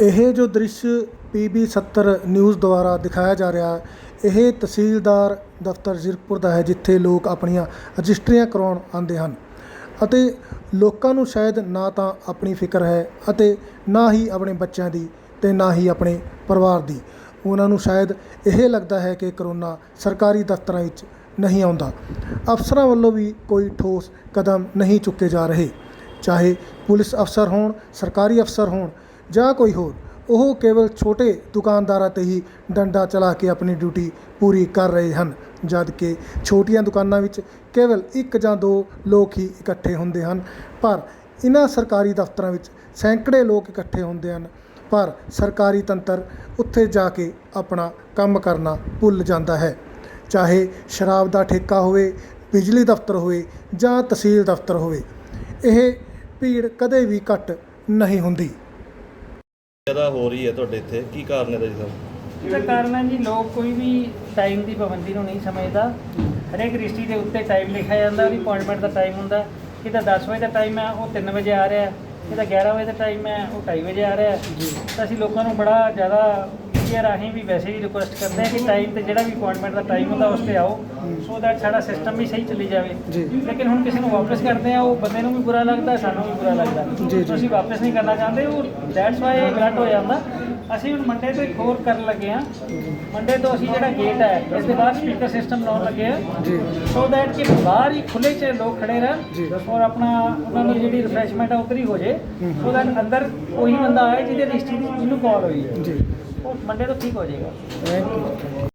ਇਹ ਜੋ ਦ੍ਰਿਸ਼ ਪੀਬੀ 70 ਨਿਊਜ਼ ਦੁਆਰਾ ਦਿਖਾਇਆ ਜਾ ਰਿਹਾ, ਇਹ ਤਹਿਸੀਲਦਾਰ ਦਫ਼ਤਰ ਜ਼ੀਰਕਪੁਰ ਦਾ ਹੈ, ਜਿੱਥੇ ਲੋਕ ਆਪਣੀਆਂ ਰਜਿਸਟਰੀਆਂ ਕਰਾਉਣ ਆਉਂਦੇ ਹਨ ਅਤੇ ਲੋਕਾਂ ਨੂੰ ਸ਼ਾਇਦ ਨਾ ਤਾਂ ਆਪਣੀ ਫਿਕਰ ਹੈ ਅਤੇ ਨਾ ਹੀ ਆਪਣੇ ਬੱਚਿਆਂ ਦੀ ਤੇ ਨਾ ਹੀ ਆਪਣੇ ਪਰਿਵਾਰ ਦੀ। ਉਹਨਾਂ ਨੂੰ ਸ਼ਾਇਦ ਇਹ ਲੱਗਦਾ ਹੈ ਕਿ ਕਰੋਨਾ ਸਰਕਾਰੀ ਦਫ਼ਤਰਾਂ ਵਿੱਚ ਨਹੀਂ ਆਉਂਦਾ। ਅਫਸਰਾਂ ਵੱਲੋਂ ਵੀ ਕੋਈ ਠੋਸ ਕਦਮ ਨਹੀਂ ਚੁੱਕੇ ਜਾ ਰਹੇ। ਚਾਹੇ ਪੁਲਿਸ ਅਫਸਰ ਹੋਣ, ਸਰਕਾਰੀ ਅਫਸਰ ਹੋਣ ਜਾਂ ਕੋਈ ਹੋਰ। ਉਹ ਕੇਵਲ ਛੋਟੇ ਦੁਕਾਨਦਾਰਾਂ ਤੇ ਹੀ ਡੰਡਾ ਚਲਾ ਕੇ ਆਪਣੀ ਡਿਊਟੀ ਪੂਰੀ ਕਰ ਰਹੇ ਹਨ, ਜਦ ਕਿ ਛੋਟੀਆਂ ਦੁਕਾਨਾਂ ਵਿੱਚ ਕੇਵਲ ਇੱਕ ਜਾਂ ਦੋ ਲੋਕ ਹੀ ਇਕੱਠੇ ਹੁੰਦੇ ਹਨ। ਪਰ ਇਹਨਾਂ ਸਰਕਾਰੀ ਦਫ਼ਤਰਾਂ ਵਿੱਚ ਸੈਂਕੜੇ ਲੋਕ ਇਕੱਠੇ ਹੁੰਦੇ ਹਨ। ਪਰ ਸਰਕਾਰੀ ਤੰਤਰ ਉੱਥੇ ਜਾ ਕੇ ਆਪਣਾ ਕੰਮ ਕਰਨਾ ਭੁੱਲ ਜਾਂਦਾ ਹੈ। ਚਾਹੇ ਸ਼ਰਾਬ ਦਾ ਠੇਕਾ ਹੋਵੇ, ਬਿਜਲੀ ਦਫ਼ਤਰ ਹੋਵੇ ਜਾਂ ਤਹਿਸੀਲ ਦਫ਼ਤਰ ਹੋਵੇ, ਇਹ ਭੀੜ ਕਦੇ ਵੀ ਘੱਟ ਨਹੀਂ ਹੁੰਦੀ। ਜ਼ਿਆਦਾ ਹੋ ਰਹੀ ਹੈ ਤੁਹਾਡੇ ਇੱਥੇ? ਕੀ ਕਾਰਨ ਹੈ ਜੀ ਸਾਹਿਬ ਇਹਦਾ ਕਾਰਨ ਹੈ ਜੀ ਲੋਕ ਕੋਈ ਵੀ ਟਾਈਮ ਦੀ ਪਾਬੰਦੀ ਨੂੰ ਨਹੀਂ ਸਮਝਦਾ। ਹਰੇਕ ਰਜਿਸਟਰੀ ਦੇ ਉੱਤੇ ਟਾਈਮ ਲਿਖਿਆ ਜਾਂਦਾ ਉਹਦੀ ਅਪਾਇੰਟਮੈਂਟ ਦਾ ਟਾਈਮ ਹੁੰਦਾ। ਕਿਤੇ 10 ਵਜੇ ਦਾ ਟਾਈਮ ਹੈ ਉਹ 3 ਵਜੇ ਆ ਰਿਹਾ ਕਿਤੇ 11 ਵਜੇ ਦਾ ਟਾਈਮ ਹੈ ਉਹ 2:30 ਵਜੇ ਆ ਰਿਹਾ ਤਾਂ ਅਸੀਂ ਲੋਕਾਂ ਨੂੰ ਬੜਾ ਜ਼ਿਆਦਾ ਮੀਡੀਆ ਰਾਹੀਂ ਵੀ ਵੈਸੇ ਵੀ ਰਿਕੁਐਸਟ ਕਰਦੇ ਹਾਂ ਕਿ ਟਾਈਮ ਤੇ ਜਿਹੜਾ ਵੀ ਅਪਾਇੰਟਮੈਂਟ ਦਾ ਟਾਈਮ ਹੁੰਦਾ ਉਸ ਤੇ ਆਓ ਸੋ ਦੈਟ ਸਾਡਾ ਸਿਸਟਮ ਵੀ ਸਹੀ ਚੱਲੀ ਜਾਵੇ। ਲੇਕਿਨ ਹੁਣ ਕਿਸੇ ਨੂੰ ਵਾਪਸ ਕਰਦੇ ਆ ਉਹ ਬੰਦੇ ਨੂੰ ਵੀ ਬੁਰਾ ਲੱਗਦਾ ਸਾਨੂੰ ਵੀ ਬੁਰਾ ਲੱਗਦਾ। ਅਸੀਂ ਵਾਪਸ ਨਹੀਂ ਕਰਨਾ ਚਾਹੁੰਦੇ ਉਹ ਦੈਟਸ ਵਾਈ ਇਹ ਗਲਤ ਹੋ ਜਾਂਦਾ। ਅਸੀਂ ਹੁਣ ਮੰਡੇ ਤੋਂ ਇੱਕ ਹੋਰ ਕਰਨ ਲੱਗੇ ਆ ਮੰਡੇ ਤੋਂ ਅਸੀਂ ਜਿਹੜਾ ਗੇਟ ਹੈ ਇਸ ਦੇ ਬਾਅਦ ਸਪੀਕਰ ਸਿਸਟਮ ਲਾਉਣ ਲੱਗੇ ਆ ਸੋ ਦੈਟ ਕਿ ਬਾਹਰ ਹੀ ਖੁੱਲੇ ਚ ਲੋਕ ਖੜੇ। ਰਹਿਣ ਔਰ ਆਪਣਾ ਉਹਨਾਂ ਨੂੰ ਜਿਹੜੀ ਰਿਫਰੈਸ਼ਮੈਂਟ ਆ ਉਧਰ ਹੀ ਜੇ ਸੋ ਦੈਟ ਅੰਦਰ ਉਹੀ ਬੰਦਾ ਆਏ ਜਿਹਦੇ ਦੀ ਜਿਹਨੂੰ ਕਾਲ ਹੋਈ ਹੈ। ਜੀ ਉਹ ਮੰਡੇ ਤੋਂ ਠੀਕ ਹੋ ਜਾਏਗਾ।